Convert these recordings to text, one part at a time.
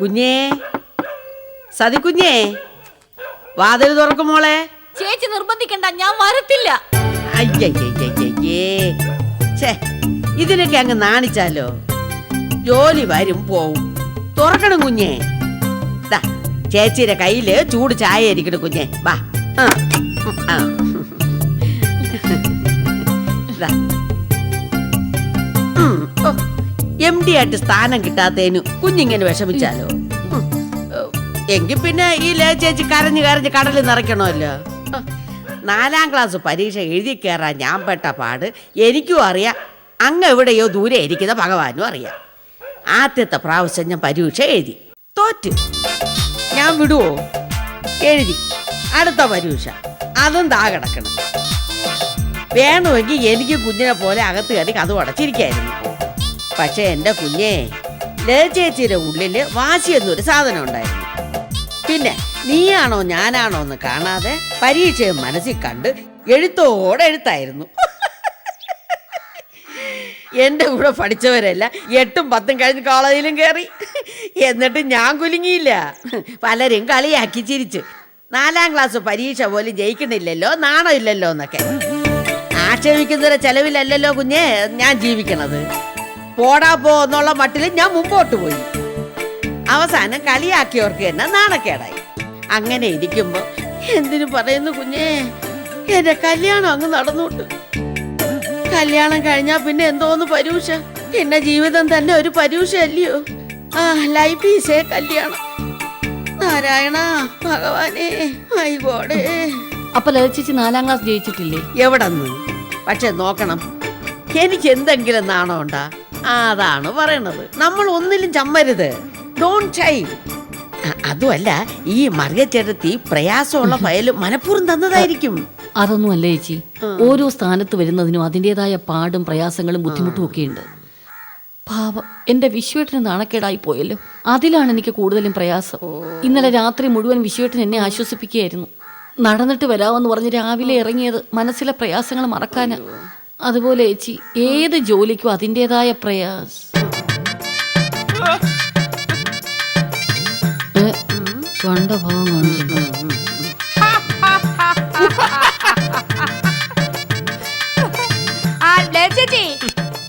കുഞ്ഞേ. സതി കുഞ്ഞേ. വാതിൽ തുറക്കും മോളെ. ചേച്ചി നിർബന്ധിക്കണ്ട ഞാൻ വരത്തില്ല. ഛേ ഇതിനൊക്കെ അങ്ങ് നാണിച്ചാലോ? ജോലി വരും പോവും. തുറക്കണം കുഞ്ഞേ. ചേച്ചിയുടെ കയ്യിൽ ചൂട് ചായ ഇരിക്കണം കുഞ്ഞേ. വാ. ആ, ആ. എം ഡി ആയിട്ട് സ്ഥാനം കിട്ടാത്തതിനു കുഞ്ഞിങ്ങനെ വിഷമിച്ചാലോ? എങ്കിൽ പിന്നെ ഈ ലേ ചേച്ചി കരഞ്ഞ് കരഞ്ഞ് കടലിൽ നിറയ്ക്കണമല്ലോ. നാലാം ക്ലാസ് പരീക്ഷ എഴുതി കയറാൻ ഞാൻ പെട്ട പാട് എനിക്കും അറിയാം. അങ്ങ് എവിടെയോ ദൂരെ ഇരിക്കുന്ന ഭഗവാനും അറിയാം. ആദ്യത്തെ പ്രാവശ്യം ഞാൻ പരീക്ഷ എഴുതി. തോറ്റ്. ഞാൻ വിടുവോ? എഴുതി. അടുത്ത പരീക്ഷ. അതും താ കിടക്കണം. വേണമെങ്കിൽ എനിക്ക് കുഞ്ഞിനെ പോലെ അകത്ത് കയറി കഥ അടച്ചിരിക്കായിരുന്നു പക്ഷെ എന്റെ കുഞ്ഞേ ചേച്ചിയുടെ ഉള്ളിൽ വാശി എന്നൊരു സാധനം ഉണ്ടായിരുന്നു. പിന്നെ നീയാണോ ഞാനാണോ എന്ന് കാണാതെ പരീക്ഷയെ മനസ്സിൽ കണ്ട് എഴുത്തോടെ എഴുത്തായിരുന്നു. എന്റെ കൂടെ പഠിച്ചവരല്ല എട്ടും പത്തും കഴിഞ്ഞ് കോളേജിലും കയറി എന്നിട്ട് ഞാൻ കുലുങ്ങിയില്ല. പലരും കളിയാക്കി ചിരിച്ചു. നാലാം ക്ലാസ് പരീക്ഷ പോലും ജയിക്കണില്ലല്ലോ നാണമില്ലല്ലോ എന്നൊക്കെ. ആക്ഷേപിക്കുന്നതിന്റെ ചെലവിലല്ലല്ലോ കുഞ്ഞേ ഞാൻ ജീവിക്കണത്. പോടാ പോ എന്നുള്ള മട്ടിൽ ഞാൻ മുമ്പോട്ട് പോയി. അവസാനം കളിയാക്കിയവർക്ക് തന്നെ നാണക്കേടായി. അങ്ങനെ ഇരിക്കുമ്പോ എന്തിനു പറയുന്നു കുഞ്ഞേ? എന്റെ കല്യാണം അങ്ങ് നടന്നുണ്ട് കല്യാണം കഴിഞ്ഞാ പിന്നെ എന്തോന്ന് പരൂഷ എന്റെ ജീവിതം തന്നെ ഒരു പരൂഷ അല്ലയോ ആ ലൈഫ് ഈസേ കല്യാണം. നാരായണ ഭഗവാനേ ആയിക്കോടെ അപ്പൊ ലളിത ചേച്ചി നാലാം ക്ലാസ് ജയിച്ചിട്ടില്ലേ? എവിടെന്ന്? പക്ഷെ നോക്കണം. എനിക്ക് എന്തെങ്കിലും നാണം ഉണ്ടാ അതാണ് പറയണത്. നമ്മൾ ഒന്നിലും ചമ്മരുത്. ഡോൺ ചൈ അതുമല്ല ഈ മറിയച്ചേട്ടത്തി പ്രയാസമുള്ള ഫയൽ മനഃപൂർവം തന്നതായിരിക്കും. അതൊന്നും അല്ല ചേച്ചി ഓരോ സ്ഥാനത്ത് വരുന്നതിനും അതിന്റെതായ പാടും പ്രയാസങ്ങളും ബുദ്ധിമുട്ടും ഒക്കെ ഉണ്ട് പാവം എന്റെ വിശ്വേട്ടന് നാണക്കേടായി പോയല്ലോ. അതിലാണ് എനിക്ക് കൂടുതലും പ്രയാസം. ഇന്നലെ രാത്രി മുഴുവൻ വിശ്വേട്ടൻ എന്നെ ആശ്വസിപ്പിക്കുകയായിരുന്നു. നടന്നിട്ട് വരാമെന്ന് പറഞ്ഞ് രാവിലെ ഇറങ്ങിയത് മനസ്സിലെ പ്രയാസങ്ങൾ മറക്കാനാ. അതുപോലെ ചേച്ചി ഏത് ജോലിക്കും അതിന്റെതായ പ്രയാസ്. കണ്ട ഭാവം കാണിക്കുന്നു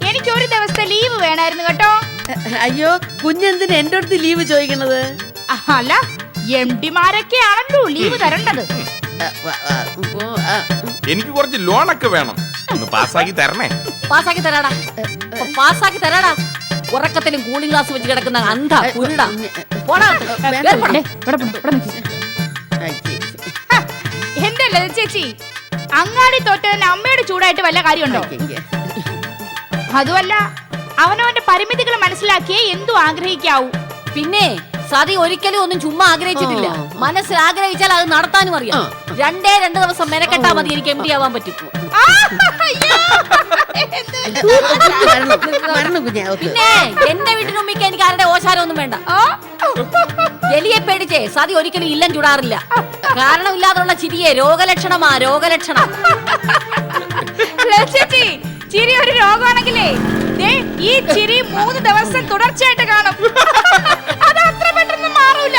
എനിക്ക് ഒരു ദിവസത്തെ ലീവ് വേണമായിരുന്നു കേട്ടോ. അയ്യോ കുഞ്ഞെന്തിന് എന്റെ അടുത്ത് ലീവ് ചോദിക്കണത്? അല്ല എം ഡിമാരൊക്കെ ആണല്ലോ ലീവ് തരേണ്ടത്. എനിക്ക് കുറച്ച് ലോണൊക്കെ വേണം. ഒന്ന് പാസ്സാക്കി തരണേ. പാസ്സാക്കി തരാടാ. പാസ്സാക്കി തരാടാ. ഉറക്കത്തിലും കൂളിംഗ് ഗ്ലാസ് വെച്ച് കിടക്കുന്ന അന്ധ കുരുടാ. പോടാ. ഹ, എന്റെ ചേച്ചി? അങ്ങാടി തോറ്റതിന് അമ്മയുടെ ചൂടായിട്ട് വല്ല കാര്യമുണ്ടോ. അതുമല്ല അവനവന്റെ പരിമിതികൾ മനസ്സിലാക്കിയേ എന്തു ആഗ്രഹിക്കാവൂ. പിന്നെ സതി ഒരിക്കലും ഒന്നും ചുമ്മാ ആഗ്രഹിച്ചിട്ടില്ല. മനസ്സിൽ ആഗ്രഹിച്ചാൽ അത് നടത്താനും അറിയാം. രണ്ടേ രണ്ട് ദിവസം മെനക്കെട്ടാ മതി എനിക്ക് എം ഡി ആവാൻ പറ്റും പിന്നെ എന്റെ വീട്ടിന് ഉമ്മിക്ക് എനിക്ക് ആരുടെ ഓശാരമൊന്നും വേണ്ട. എലിയെ പേടിച്ചേ സതി ഒരിക്കലും ഇല്ലം ചുടാറില്ല. കാരണമില്ലാതുള്ള ചിരിയെ രോഗലക്ഷണമാ രോഗലക്ഷണം. ചേച്ചി ചിരി ഒരു രോഗമാണെങ്കിലേ ഈ ചിരി മൂന്ന് ദിവസം തുടർച്ചയായിട്ട് കാണും. അത് അത്ര പെട്ടെന്ന് മാറൂല.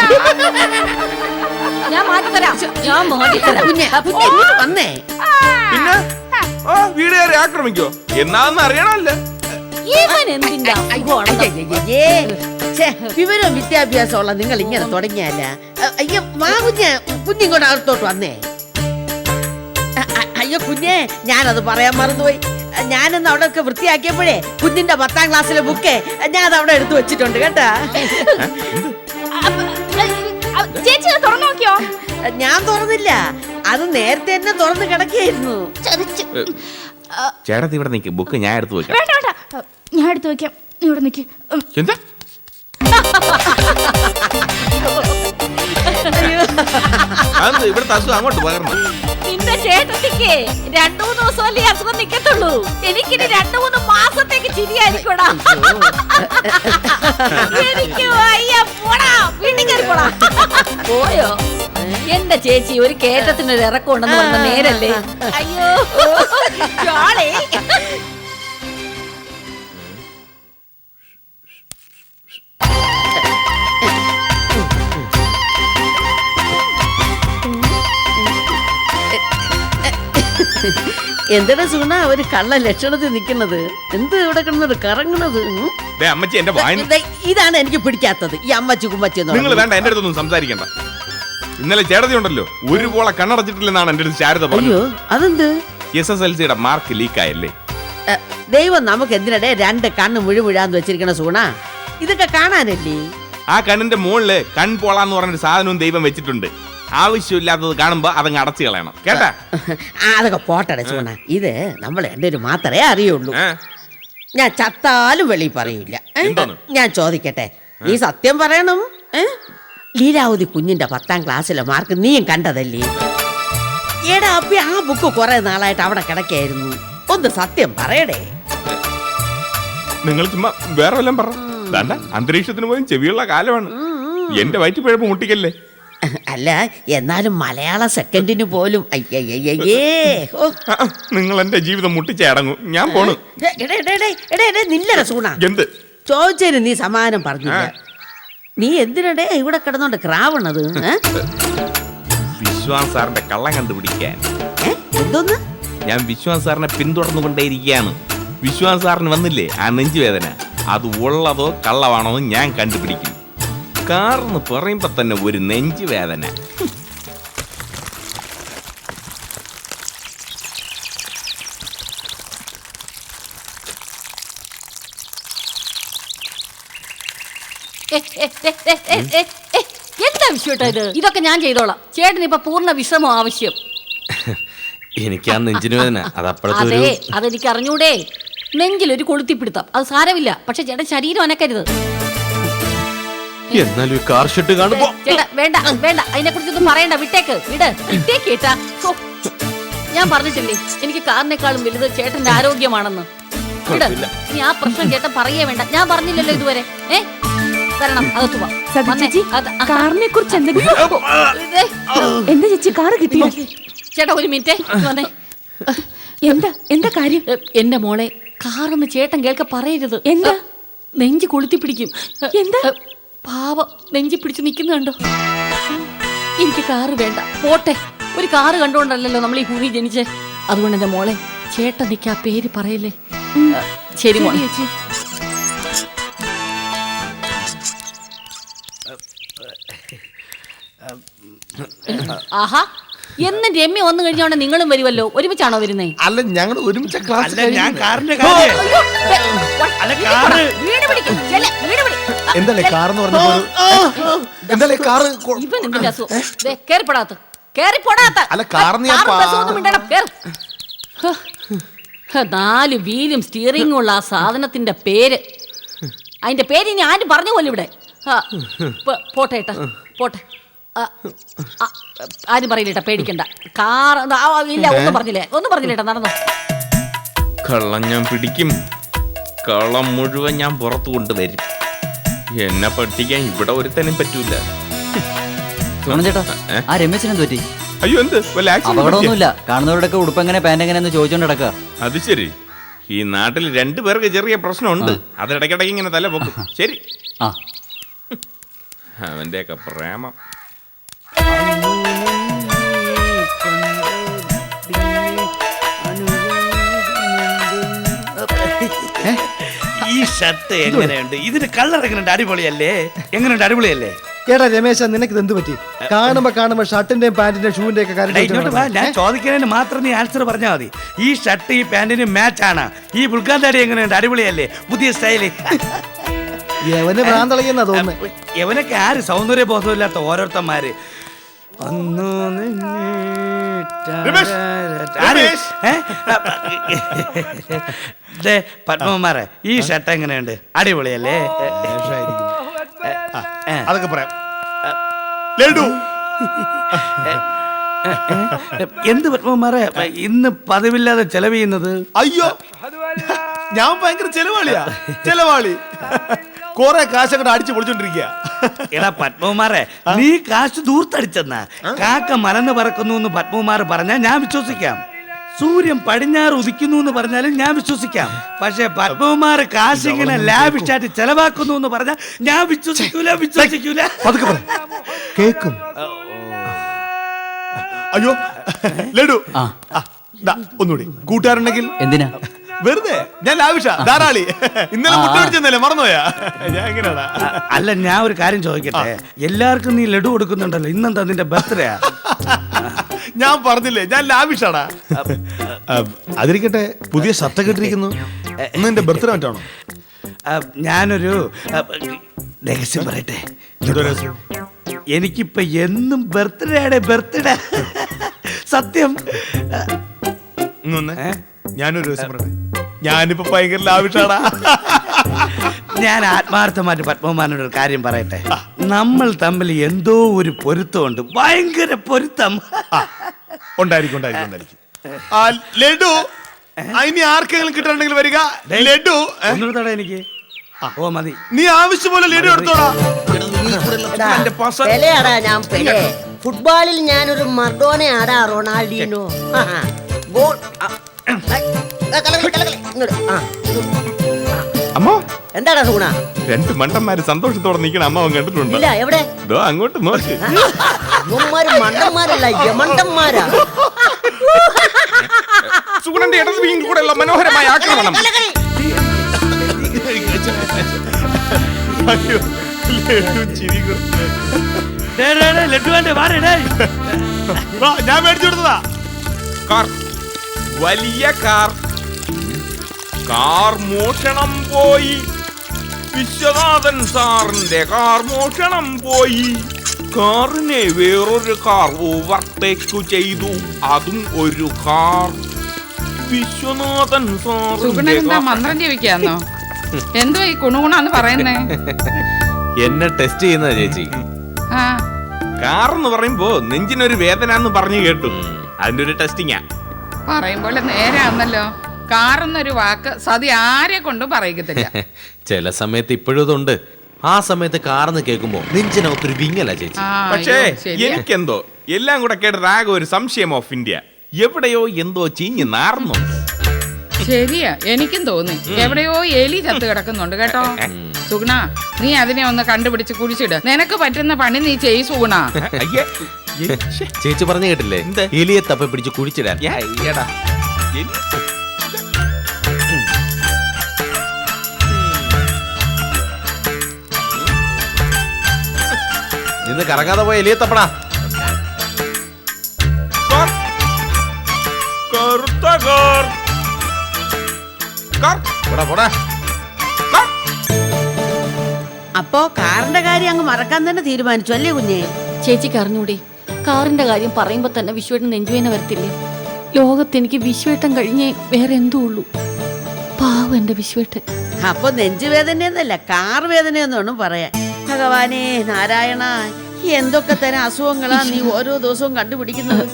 മാറ്റിത്തരാം. ഞാൻ മാറ്റിത്തരാം. കുഞ്ഞെ കുഞ്ഞെ ഇങ്ങോട്ട് വന്നേ. പിന്നെ? ആ വീടുകാരെ ആക്രമിക്കോ? എന്നാന്ന് അറിയണമല്ലോ. ഇവൻ എന്തിന്റെ അസുഖമാണ് അയ്യയ്യയ്യേ. ഛേ, വിവരവും വിദ്യാഭ്യാസവും ഉള്ള നിങ്ങൾ ഇങ്ങനെ തുടങ്ങിയല്ല അയ്യോ കുഞ്ഞെ. കുഞ്ഞിങ്ങോട്ട് അകത്തോട്ട് വന്നേ. അ- അ- അയ്യോ കുഞ്ഞെ ഞാനത് പറയാൻ മറന്നുപോയി. ഞാനന്ന് അവിടെ ഒക്കെ വൃത്തിയാക്കിയപ്പോഴേ കുഞ്ഞിന്റെ പത്താം ക്ലാസ്സിലെ ബുക്കേ ഞാൻ അത് അവിടെ എടുത്തു വെച്ചിട്ടുണ്ട് കേട്ടാ. ചേച്ചി തുറന്നു നോക്കിയോ? ഞാൻ തുറന്നില്ല. അത് നേരത്തെ തന്നെ തുറന്ന് കിടക്കുകയായിരുന്നു. ചതിച്ചു. ചേട്ടത്തി ഇവിടെ നിൽക്ക് ബുക്ക് ഞാൻ എടുത്തു വെക്കാം. വേണ്ട വേണ്ട. ഞാൻ എടുത്തു വെക്കാം. ഇവിടെ നിൽക്ക് എന്താ? അതെന്ത് ഇവിടുത്തെ അസുഖം അങ്ങോട്ട് പകർന്നു? നിന്റെ ചേട്ടത്തിക്ക് രണ്ടു മൂന്ന് ദിവസം അല്ലേ അസുഖം നിക്കത്തുള്ളൂ. എനിക്കിനി രണ്ടു മൂന്ന് മാസത്തേക്ക് ചിരിയായിരിക്കടാ. എനിക്ക് വയ്യ പോടാ വീട്ടിൽ കയറി പോടാ. പോയോ? എന്റെ ചേച്ചി ഒരു കേറ്റത്തിന് ഒരു ഇറക്കം ഉണ്ടെന്ന് പറഞ്ഞ നേരല്ലേ? അയ്യോ ജോളി. എന്തിനാ സുഗുണ? ഒരു കള്ള ലക്ഷണത്തിൽ നിൽക്കുന്നത്. എന്ത് ഇവിടെ കിടന്നത്? കറങ്ങണത് അമ്മച്ചി എന്റെ ദേ, ഇതാണ് എനിക്ക് പിടിക്കാത്തത്. ഈ അമ്മച്ചി കുമ്മച്ചി എന്ന് നിങ്ങൾ വേണ്ട എന്റെ അടുത്തൊന്നും സംസാരിക്കണ്ട. ഇന്നലെ ചേട്ടതി ഉണ്ടല്ലോ ഒരു പോളെ കണ്ണടച്ചിട്ടില്ലെന്നാണ് എന്റെ അടുത്ത് ശാരദ അയ്യോ പറഞ്ഞത് അതെന്ത് എസ് എസ് എൽ സിയുടെ മാർക്ക് ലീക്കായല്ലേ എ, ദൈവം നമുക്ക് എന്തിനടെ രണ്ട് കണ്ണ് മുഴുമുഴാന്ന് വെച്ചിരിക്കണ സൂണ ഇതൊക്കെ കാണാനല്ലേ? ആ കണ്ണിന്റെ മുകളിൽ കൺ പോളാന്ന് പറഞ്ഞൊരു സാധനവും ദൈവം വെച്ചിട്ടുണ്ട്. ആവശ്യമില്ലാത്തത് കാണുമ്പോ അതങ്ങ് അടച്ചു കളയണം. കേട്ടാ? ആ, അതൊക്കെ പോട്ടെ ഇത് നമ്മൾ എന്റെ ഒരു മാത്രമേ അറിയുള്ളൂ. ഏ? ഞാൻ ചത്താലും വെളി പറയില്ല ഏ? എന്താണ്? ഞാൻ ചോദിക്കട്ടെ. നീ സത്യം പറയണം? ഏ? ലീലാവതി കുഞ്ഞിന്റെ പത്താം ക്ലാസ്സിലെ മാർക്ക് നീയും കണ്ടതല്ലേ? എടാ അപ്പി ആ ബുക്ക് കുറെ നാളായിട്ട് അവിടെ കിടക്കായിരുന്നു. ഒന്ന് സത്യം പറയടേ. നിങ്ങൾ ചുമ്മാ വേറെ വല്ലതും പറ. അന്തരീക്ഷത്തിന് പോലും ചെവിയുള്ള കാലമാണ്. എന്റെ വയറ്റുപിഴപ്പ് മുട്ടിക്കല്ലേ? അല്ല എന്നാലും മലയാള സെക്കൻഡിന് പോലും നിങ്ങൾ എന്റെ ജീവിതം മുട്ടിച്ചടങ്ങും ഞാൻ പോണു. എടേ, എടേ, എടേ, എടേ, എടേ, എടേ, നില്ലട സൂണ. എന്ത്? ചോദിച്ചതിന് നീ സമാനം പറഞ്ഞില്ല. നീ എന്തിനടേ ഇവിടെ കിടന്നോണ്ട് ക്രാവണത്? വിശ്വാസ് സാറിന്റെ കള്ളം കണ്ടുപിടിക്കാൻ. എന്തോന്ന്? ഞാൻ വിശ്വാസ് സാറിനെ പിന്തുടർന്നുകൊണ്ടേയിരിക്കുകയാണ്. വിശ്വാസ് സാറിന് വന്നില്ലേ ആ നെഞ്ചുവേദന? അത് ഉള്ളതോ കള്ളമാണോ ഞാൻ കണ്ടുപിടിക്കും. കാർന്ന് പറയുമ്പോ തന്നെ ഒരു നെഞ്ചുവേദന എന്താ വിഷയട്ടോ ഇത്? ഇതൊക്കെ ഞാൻ ചെയ്തോളാം. ചേട്ടന് ഇപ്പൊ പൂർണ വിശ്രമം ആവശ്യം. എനിക്ക് ആ നെഞ്ചിന് വേദന. അതെ അതെനിക്ക് അറിഞ്ഞൂടെ നെഞ്ചിലൊരു കൊളുത്തിപ്പിടുത്തം. അത് സാരമില്ല. പക്ഷെ ചേട്ടൻ ശരീരം അനക്കരുത്. എന്നാലും ഈ കാർ ഷെഡ് കാണുമ്പോ ചേട്ടാ വേണ്ട വേണ്ട. അതിനെ കുറിച്ചൊന്നും പറയണ്ട. വിട്ടേക്ക്. വിട്. വിട്ടേക്ക് ചേട്ടാ. ഹോ. ഞാൻ പറഞ്ഞിട്ടില്ലേ എനിക്ക് കാറിനേക്കാളും വലുത് ചേട്ടന്റെ ആരോഗ്യമാണെന്ന്. വിട്. ഇനി ആ പ്രശ്നം ചേട്ടൻ പറയേ വേണ്ട. ഞാൻ പറഞ്ഞില്ലല്ലോ ഇതുവരെ. ഏ? വരണം അകത്തു വാ. വന്നേ. ചേച്ചി അത് ആ, കാറിനെ കുറിച്ച് എന്തെങ്കിലും ഇതേ. എന്താ ചേച്ചി കാറ് കിട്ടിയോ ചേട്ടാ ഒരു മിനിറ്റ്. വന്നേ. എന്താ? എന്താ കാര്യം? എ, എന്റെ മോളെ കാറൊന്ന് ചേട്ടൻ കേൾക്ക പറയരുത്. എന്താ? എ, നെഞ്ച് കൊളുത്തി പിടിക്കും എന്താ? എ, പാവം നെഞ്ചി പിടിച്ച് നിൽക്കുന്നുണ്ടോ എനിക്ക് കാറ് വേണ്ട. പോട്ടെ. ഒരു കാറ് കണ്ടുകൊണ്ടല്ലല്ലോ നമ്മൾ ഈ ഭൂമി ജനിച്ചേ. അതുകൊണ്ട് എന്റെ മോളെ ചേട്ടൻ നിൽക്ക ആ പേര് പറയല്ലേ? ശരി മോളെ. ചേച്ചി. ആഹാ. എന്നും രമ്യ വന്നു കഴിഞ്ഞോണ്ട് നിങ്ങളും വരുമല്ലോ ഒരുമിച്ചാണോ വരുന്നേ? അല്ല ഞങ്ങൾ ഒരുമിച്ച ക്ലാസ് അല്ല ഞാൻ കാറിന്റെ കാര്യം. വീട് പിടിക്കും. എന്തല്ലേ കാർ എന്ന് പറഞ്ഞപ്പോൾ എന്തല്ലേ കാറ് ഇവൻ എന്തിന്റെ അസുഖം ദേ, കേറിപ്പെടാത്ത. കേറിപ്പോടാത്ത. അല്ല, കാറിന് ഞാൻ കാറും പാ- ബസ്സും ഒന്നും മിണ്ടണം, കേറ്. ഹ്. ഹ്, നാല് വീലും സ്റ്റിയറിംഗും ഉള്ള ആ സാധനത്തിന്റെ പേര്. അതിന്റെ പേര് ഇനി ആരും പറഞ്ഞു പോലും ഇവിടെ. ആ, പോ- പോട്ടെ ഏട്ടാ പോട്ടെ. ആ, ആ, ആരും പറയില്ല ഏട്ടാ പേടിക്കണ്ട. കാർ ആ, ആ, ഇല്ല ഒന്നും പറഞ്ഞില്ലേ? ഒന്നും പറഞ്ഞില്ല ഏട്ടാ നടന്നോ. കള്ളം ഞാൻ പിടിക്കും. കള്ളം മുഴുവൻ ഞാൻ പുറത്തു കൊണ്ടുവരും. എന്നെ പഠിപ്പിക്കാൻ ഇവിടെ ഒരുത്തനും പറ്റൂല. ചേട്ടാ ആ രമേശിന് എന്ത് പറ്റി? അയ്യോ എന്ത്? വല്ല accident പറ്റിയോ? അപകടമൊന്നുമില്ല. കാണുന്നവരുടെയൊക്കെ ഉടുപ്പ് എങ്ങനെ പാന്റ് എങ്ങനെയെന്ന് ചോദിച്ചോണ്ട് നടക്കുക അത് ശരി. ഈ നാട്ടിൽ രണ്ടു പേർക്ക് ചെറിയ പ്രശ്നമുണ്ട്. അത് ഇടയ്ക്കിടയ്ക്ക് ഇങ്ങനെ തല പൊക്കും. ശരി. ആ. അവന്റെയൊക്കെ പ്രേമം. ഷർട്ട് എങ്ങനെയുണ്ട്? ഇതിന് കളർ എങ്ങനെയുണ്ട്? അടിപൊളിയല്ലേ? എങ്ങനെയുണ്ട്? അടിപൊളിയല്ലേ? എടാ രമേശ നിനക്ക് എന്ത് പറ്റി? കാണുമ്പോ കാണുമ്പോ ഷർട്ടിന്റെയും പാന്റിന്റെയും ഷൂവിന്റെയും ഒക്കെ ഞാൻ ചോദിക്കുന്നതിന് മാത്രം നീ ആൻസർ പറഞ്ഞാൽ മതി. ഈ ഷർട്ട് ഈ പാന്റിന് മാച്ച് ആണ്. ഈ ബുൾഗാന്താടി എങ്ങനെയുണ്ട്? അടിപൊളിയല്ലേ? പുതിയ സ്റ്റൈൽ യവന് ഭ്രാന്തളയെന്നാ തോന്നുന്നത് എവനൊക്കെ ആര്? സൗന്ദര്യ ബോധമില്ലാത്ത ഓരോരുത്തന്മാര്. ഒന്നു പത്മകുമാറെ ഈ ഷർട്ട് എങ്ങനെയുണ്ട്? അടിപൊളിയല്ലേ. അതൊക്കെ പറയാം. ലഡു. എന്ത് പത്മകുമാറെ? ഇന്ന് പതിവില്ലാതെ ചെലവ് ചെയ്യുന്നത് അയ്യോ ഞാൻ ഭയങ്കര ചെലവാളിയാ. ചെലവാളി. കൊറേ കാശങ്ങൾ അടിച്ചു പൊളിച്ചോണ്ടിരിക്കുക എടാ പത്മകുമാറെ നീ കാശ് ദൂർത്തടിച്ചെന്ന. കാക്ക മലന്ന് പറക്കുന്നു എന്ന് പത്മകുമാർ പറഞ്ഞാൽ ഞാൻ വിശ്വസിക്കാം. സൂര്യൻ പടിഞ്ഞാറ് ഉദിക്കുന്നു എന്ന് പറഞ്ഞാലും ഞാൻ വിശ്വസിക്കാം. പക്ഷെ പത്മകുമാർ കാശ് ഇങ്ങനെ ലാവിഷായിട്ട് ചെലവാക്കുന്നു എന്ന് പറഞ്ഞാൽ ഞാൻ വിശ്വസിക്കൂല വിശ്വസിക്കൂല. പതുക്കെ പറ. കേക്കും. അയ്യോ ലഡു. ആ ദാ, ഒന്നുകൂടി. കൂട്ടുകാരുണ്ടെങ്കിൽ എന്തിനാ? വെറുതെ? ഞാൻ ലാവിഷ. ധാരാളി. ഇന്നലെ മുട്ട അടിച്ചെന്നല്ലേ മറന്നുപോയാ? ഞാൻ എങ്ങനെയാടാ അല്ല ഞാൻ ഒരു കാര്യം ചോദിക്കട്ടെ? എല്ലാവർക്കും നീ ലഡു കൊടുക്കുന്നുണ്ടല്ലോ ഇന്നെന്താ നിന്റെ ബർത്ത്ഡേ ഞാൻ പറഞ്ഞില്ലേ ഞാൻ ലാവിഷാടാ. അതിരിക്കട്ടെ പുതിയ സത്ത ഇട്ടിരിക്കുന്നു. ഇന്ന് എന്റെ ബർത്ത്ഡേ മറ്റാണോ? ഞാനൊരു രഹസ്യം പറയട്ടെ? എനിക്കിപ്പോ എന്നും ബർത്ത്ഡേ. ബർത്ത്ഡേ സത്യം. ഞാനൊരു ദിവസം പറയട്ടെ? ഞാനിപ്പോ ഭയങ്കര ലാവിഷാടാ. ഞാൻ ആത്മാർത്ഥമായിട്ട് പത്മമാനോട് ഒരു കാര്യം പറയട്ടെ? നമ്മൾ തമ്മിൽ എന്തോ ഒരു പൊരുത്തമുണ്ട്. ഭയങ്കര പൊരുത്തം. ഉണ്ടായിരിക്കും ഉണ്ടായിരിക്കും ഉണ്ടായിരിക്കും. ആ ലഡു. ഇനി ആർക്കെങ്കിലും കിട്ടണമെങ്കിൽ വരിക. ലഡു ഏ? ഒന്നുകൂടെ എനിക്ക്. ഓ മതി. നീ ആവശ്യം പോലെ ലഡു എടുത്തോടാ. പെലെയാടാ ഞാൻ പെലെ. ഫുട്ബോളിൽ ഞാനൊരു മർഡോണയാടാ റൊണാൾഡീനോ. ഗോൾ ആ, ആ, അമ്മ? എന്താടാ സൂണ രണ്ട് മണ്ടന്മാര് സന്തോഷത്തോടെ നിൽക്കണ അമ്മ കണ്ടിട്ടുണ്ട്. ഇല്ല എവിടെ? ദോ അങ്ങോട്ട് നോക്ക്. ഇവന്മാര് മണ്ടന്മാരല്ല യമണ്ടന്മാരാ. സുഗുണന്റെ ഇടത് വീണ്ടും കൂടെ ഉള്ള മനോഹരമായ ആക്രമണം. അയ്യോ, ലഡു ചിരി കൊ- ഡേ, ഡേ, ഡേ, ലഡു വേണ്ടേ വാരേ ഡേ ഞാൻ മേടിച്ചു കൊടുത്തതാ. കാർ. വലിയ കാർ. കാർ മോഷണം പോയി. വിശ്വനാഥൻ സാറിന്റെ കാർ മോഷണം പോയി. കാറിനെ വേറൊരു കാർ ഓവർടേക്ക് ചെയ്തു. അതും ഒരു കാർ. വിശ്വനാഥൻ സാറിന്റെ മന്ത്രം ജീവിക്കാന്നോ? എന്തോ ഈ കുണുകുണാന്ന് പറയുന്നേ? എന്നെ ടെസ്റ്റ് ചെയ്യുന്ന ചേച്ചി. ആ. കാർ എന്ന് പറയുമ്പോ നെഞ്ചിനൊരു വേദന എന്ന് പറഞ്ഞു കേട്ടു. അതിന്റെ ഒരു ടെസ്റ്റിങ്ങാ പറയുമ്പോൾ നേരാന്നല്ലോ. കാറെന്നൊരു വാക്ക് സതി ആരെ കൊണ്ടും പറയിക്കത്തില്ല. ചില സമയത്ത് ഇപ്പോഴും ഇതുണ്ട് ആ സമയത്ത് കാർന്ന് കേൾക്കുമ്പോ നെഞ്ചിനകത്തൊരു വിങ്ങല ചേച്ചി. ആ, പക്ഷേ അയ്യോ, ശരിയാ. എനിക്കെന്തോ എല്ലാം കൂടെ കേട്ടിട്ട് ആകെ ഒരു സംശയം ഓഫ് ഇന്ത്യ. എവിടെയോ എന്തോ ചീഞ്ഞ് നാർന്നു ശരിയാ എനിക്കും തോന്നി. എവിടെയോ എലി ചത്ത് കിടക്കുന്നുണ്ട് കേട്ടോ. സുഗുണ നീ അതിനെ ഒന്ന് കണ്ടുപിടിച്ച് കുഴിച്ചിട്. നിനക്ക് പറ്റുന്ന പണി നീ ചെയ് സുഗുണ അയ്യേ എ- ശ്ശെ, ചേച്ചി പറഞ്ഞു കേട്ടില്ലേ? എന്ത്? എലിയെ തപ്പി പിടിച്ച് കുഴിച്ചിടാൻ. ഞാൻ- അയ്യടാ. എലി- നിന്ന് കറങ്ങാതെ പോയ എലിയത്തപ്പടാ. അപ്പോ കാറിന്റെ കാര്യം അങ്ങ് മറക്കാൻ തന്നെ തീരുമാനിച്ചു അല്ലേ കുഞ്ഞേ? ചേച്ചിക്ക് കറിഞ്ഞൂടി കാറിന്റെ കാര്യം പറയുമ്പോ തന്നെ വിശ്വേട്ടൻ നെഞ്ചുവേന വരത്തില്ലേ? ലോകത്ത് എനിക്ക് വിശ്വേട്ടൻ കഴിഞ്ഞേ വേറെ എന്തോ ഉള്ളൂ. പാവം എന്റെ വിശ്വേട്ടൻ. അപ്പൊ നെഞ്ചുവേദനയെന്നല്ല കാർ വേദനയെന്നാണ് പറയാൻ. ഭഗവാനെ നാരായണ എന്തൊക്കെ തരം അസുഖങ്ങളാ നീ ഓരോ ദിവസവും കണ്ടുപിടിക്കുന്നത്?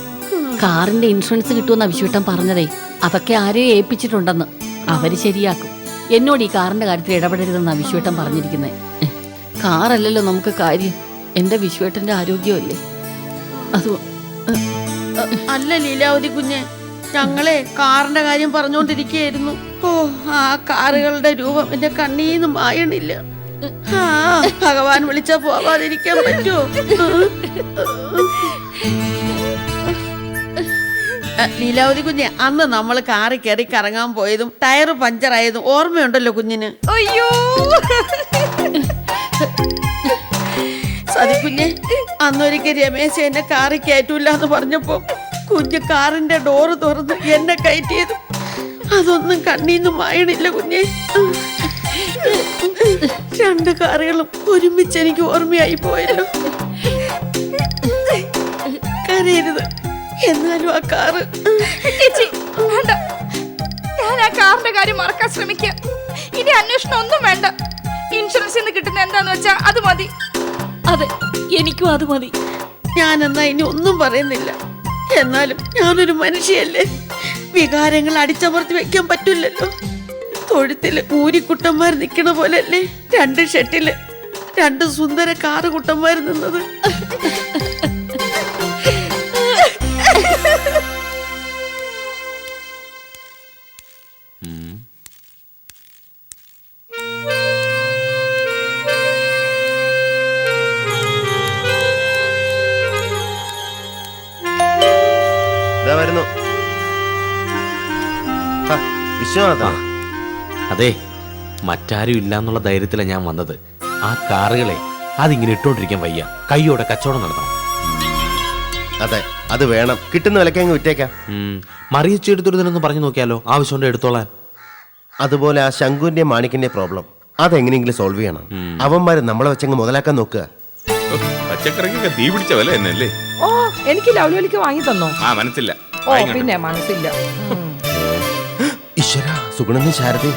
കാറിന്റെ ഇൻഷുറൻസ് കിട്ടുമെന്ന വിശ്വേട്ടൻ പറഞ്ഞതേ. അതൊക്കെ ആരെയും ഏൽപ്പിച്ചിട്ടുണ്ടെന്ന്. അവർ ശരിയാക്കും. എന്നോട് ഈ കാറിന്റെ കാര്യത്തിൽ ഇടപെടരുതെന്ന് വിശ്വേട്ടൻ പറഞ്ഞിരിക്കുന്നത് കാറല്ലല്ലോ നമുക്ക് കാര്യം. എന്റെ വിശ്വേട്ടന്റെ ആരോഗ്യമല്ലേ? അത് അല്ല ലീലാവതി കുഞ്ഞെ ഞങ്ങളെ കാറിന്റെ കാര്യം പറഞ്ഞുകൊണ്ടിരിക്കുകയായിരുന്നു. ഓ ആ കാറുകളുടെ രൂപം എന്റെ കണ്ണീന്ന് മായണില്ല. ഭഗവാൻ വിളിച്ച പോവാതിരിക്കാൻ പറ്റുമോ ലീലാവതി കുഞ്ഞെ അന്ന് നമ്മൾ കാറി കയറി കറങ്ങാൻ പോയതും ടയർ പഞ്ചറായതും ഓർമ്മയുണ്ടല്ലോ കുഞ്ഞിന്? അയ്യോ. സതി കുഞ്ഞെ അന്നൊരിക്കൽ രമേശ് എന്നെ കാറി കയറ്റൂല എന്ന് പറഞ്ഞപ്പോ കുഞ്ഞ് കാറിന്റെ ഡോറ് തുറന്ന് എന്നെ കയറ്റിയത്. അതൊന്നും കണ്ണീന്ന് മായണില്ല കുഞ്ഞെ. രണ്ട് കറികളും ഒരുമിച്ച് എനിക്ക് ഓർമ്മയായി പോയല്ലോ. കരയരുത്. എന്നാലും ആ കാറ് വേണ്ട. ഞാൻ ആ കാറിന്റെ കാര്യം മറക്കാൻ ശ്രമിക്കാം. ഇനി അന്വേഷണം ഒന്നും വേണ്ട. ഇൻഷുറൻസ് നിന്ന് കിട്ടുന്ന എന്താന്ന് വെച്ചാ അത് മതി. അതെ എനിക്കും അത് മതി. ഞാൻ എന്നാ ഇനി ഒന്നും പറയുന്നില്ല. എന്നാലും ഞാനൊരു മനുഷ്യയല്ലേ? വികാരങ്ങൾ അടിച്ചമർത്തി വെക്കാൻ പറ്റില്ലല്ലോ. തൊഴുത്തിൽ ഊരിക്കുട്ടന്മാർ നിക്കണ പോലല്ലേ? രണ്ട് ഷെട്ടിൽ രണ്ട് സുന്ദര കാറ് കുട്ടന്മാർ നിന്നത്. വരുന്നു. വിശ്വനാഥ അതെ മറ്റാരും ഇല്ല എന്നുള്ള ധൈര്യത്തിലാണ് ഞാൻ വന്നത്. ആ കാറുകളെ അതിങ്ങനെ ഇട്ടോണ്ടിരിക്കാൻ വയ്യ. കൈയോടെ കച്ചവടം നടത്തണം. അതെ അത് വേണം. കിട്ടുന്ന വിലക്ക് അങ്ങ് വിറ്റേക്കാം. മറിയിച്ച് എടുത്തിരുന്നെന്ന് പറഞ്ഞു നോക്കിയാലോ? ആവശ്യമുണ്ട് എടുത്തോളാൻ? അതുപോലെ ആ ശങ്കുവിന്റെ മാണിക്കിന്റെ പ്രോബ്ലം അതെങ്ങനെയെങ്കിലും സോൾവ് ചെയ്യണം. അവന്മാര് നമ്മളെ വെച്ചങ്ങ് മുതലാക്കാൻ നോക്കുക. പച്ചക്കറിക്കൊക്കെ തീ പിടിച്ച വില എന്നല്ലേ? ഓ എനിക്ക് ലവ്ലോലിക്ക് വാങ്ങി തന്നോ? ആ മനസ്സില്ല. ഓ പിന്നെ മനസ്സില്ല. ഈശ്വര സുഗുണന്ന് ശാരദി.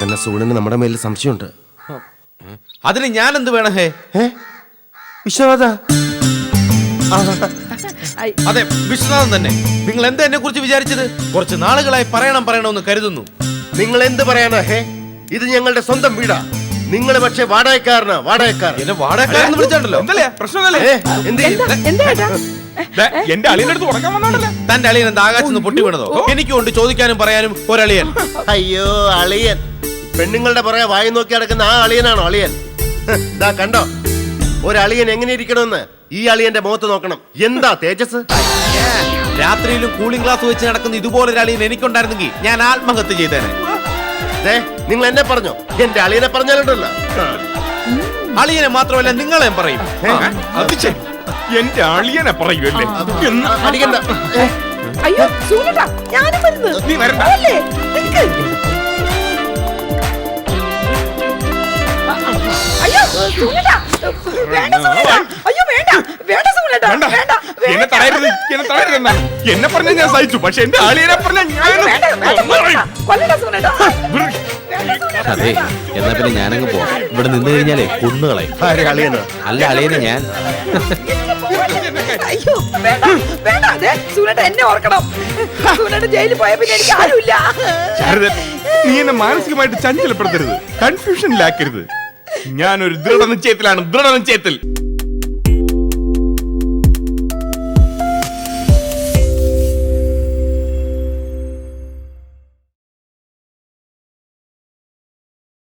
തന്നെ സൂര്യന് നമ്മുടെ മേലിൽ സംശയമുണ്ട്. അതിന് ഞാൻ എന്ത് വേണം ഹേ? ഏ? വിശ്വനാഥ? അതെ വിശ്വനാഥൻ തന്നെ. നിങ്ങൾ എന്താ എന്നെ കുറിച്ച് വിചാരിച്ചത്? കുറച്ച് നാളുകളായി പറയണം പറയണമെന്ന് കരുതുന്നു. നിങ്ങൾ എന്ത് പറയാനാ ഹേ? ഇത് ഞങ്ങളുടെ സ്വന്തം വീടാ. നിങ്ങൾ പക്ഷെ വാടകക്കാരനാ വാടകക്കാരൻ. എന്നെ വാടകക്കാരെന്ന് വിളിച്ചാണ്ടല്ലോ. എന്തല്ലേ? പ്രശ്നമല്ലേ ഏ, എന്ത് ചെയ്യും? എന്താ എന്റെ അളിയുടെ അടുത്ത് വന്നാണല്ലേ തന്റെ അളിയൻ എന്താ ആകാശത്ത് പൊട്ടി വീണതോ? എനിക്കുണ്ട് ചോദിക്കാനും പറയാനും ഒരളിയൻ. അയ്യോ അളിയൻ. പെണ്ണുങ്ങളുടെ പുറകെ വായി നോക്കി നടക്കുന്ന ആ അളിയനാണോ അളിയൻ? ഇതാ ദാ കണ്ടോ? ഒരളിയൻ എങ്ങനെ ഇരിക്കണമെന്ന് ഈ അളിയന്റെ മുഖത്ത് നോക്കണം. എന്താ തേജസ്? രാത്രിയിലും കൂളിംഗ് ഗ്ലാസ് വെച്ച് നടക്കുന്ന ഇതുപോലെ ഒരു അളിയൻ എനിക്കുണ്ടായിരുന്നെങ്കിൽ ഞാൻ ആത്മഹത്യ ചെയ്തേനെ. ദേ നിങ്ങൾ എന്നെ പറഞ്ഞോ? എന്റെ അളിയനെ പറഞ്ഞാലുണ്ടല്ലോ. അളിയനെ മാത്രമല്ല നിങ്ങളെ പറയും. എന്റെ അളിയനെ പറയുമല്ലേ അടിക്കണ്ട. അയ്യോ ഞാനും വരുന്നു. നീ വരണ്ട. വേണ്ട അയ്യോ വേണ്ട വേണ്ട വേണ്ട. വേണ്ട എന്നെ തടയരുത് എന്നെ തടയരുത് എന്നാ. എന്നെ പറഞ്ഞ ഞാൻ സഹിച്ചു. പക്ഷെ എന്റെ ആളിയെ പറഞ്ഞ അയ്യോ, വേണ്ട വേണ്ട കൊല്ലണ്ട കൊല്ലണ്ട സൂനട്ടാ അതെ എന്നാ പിന്നെ ഞാനങ്ങ് പോവാം. ഇവിടെ നിന്ന് കഴിഞ്ഞാലേ കുന്നുകളെ ആരെ അല്ല അളിയനെ ഞാൻ. അയ്യോ വേണ്ട വേണ്ട. അതെ എന്നെ ഓർക്കണം. ജയിലിൽ പോയ പിന്നെ എനിക്ക് ആരുമില്ല. ശാരദ നീ എന്നെ മാനസികമായിട്ട് ചഞ്ചലപ്പെടുത്തരുത്. കൺഫ്യൂഷനിലാക്കരുത് ഞാനൊരു ദൃഢനിശ്ചയത്തിലാണ് ദൃഢനിശ്ചയത്തിൽ.